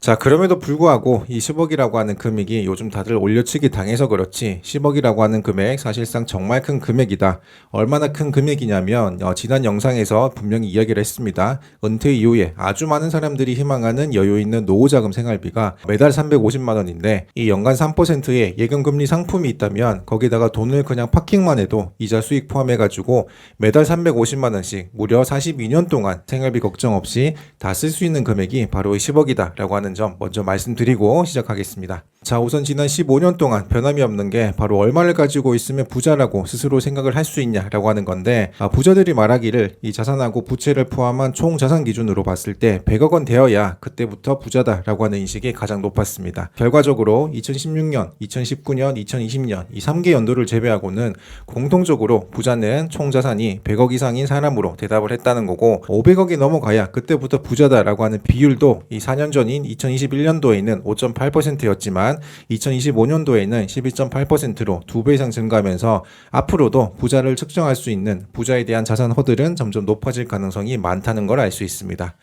자, 그럼에도 불구하고 이 10억이라고 하는 금액이 요즘 다들 올려치기 당해서 그렇지 10억이라고 하는 금액 사실상 정말 큰 금액이다. 얼마나 큰 금액이냐면 어, 지난 영상에서 분명히 이야기를 했습니다. 은퇴 이후에 아주 많은 사람들이 희망하는 여유 있는 노후자금 생활비가 매달 350만 원인데 이 연간 3%의 예금금리 상품이 있다면 거기다가 돈을 그냥 파킹만 해도 이자 수익 포함해 가지고 매달 350만 원씩 무려 42년 동안 생활비 걱정 없이 다 쓸 수 있는 금액이 바로 이 10억이다라고 하는 점 먼저 말씀드리고 시작하겠습니다. 자, 우선 지난 15년 동안 변함이 없는 게 바로 얼마를 가지고 있으면 부자라고 스스로 생각을 할 수 있냐라고 하는 건데 아, 부자들이 말하기를 이 자산하고 부채를 포함한 총 자산 기준으로 봤을 때 100억 원 되어야 그때부터 부자다라고 하는 인식이 가장 높았습니다. 결과적으로 2016년, 2019년, 2020년 이 3개 연도를 제외하고는 공통적으로 부자는 총 자산이 100억 이상인 사람으로 대답을 했다는 거고 500억이 넘어가야 그때부터 부자다라고 하는 비율도 이 4년 전인 2021년도에는 5.8%였지만 2025년도에는 12.8%로 두배 이상 증가하면서 앞으로도 부자를 측정할 수 있는 부자에 대한 자산 허들은 점점 높아질 가능성이 많다는 걸 알 수 있습니다.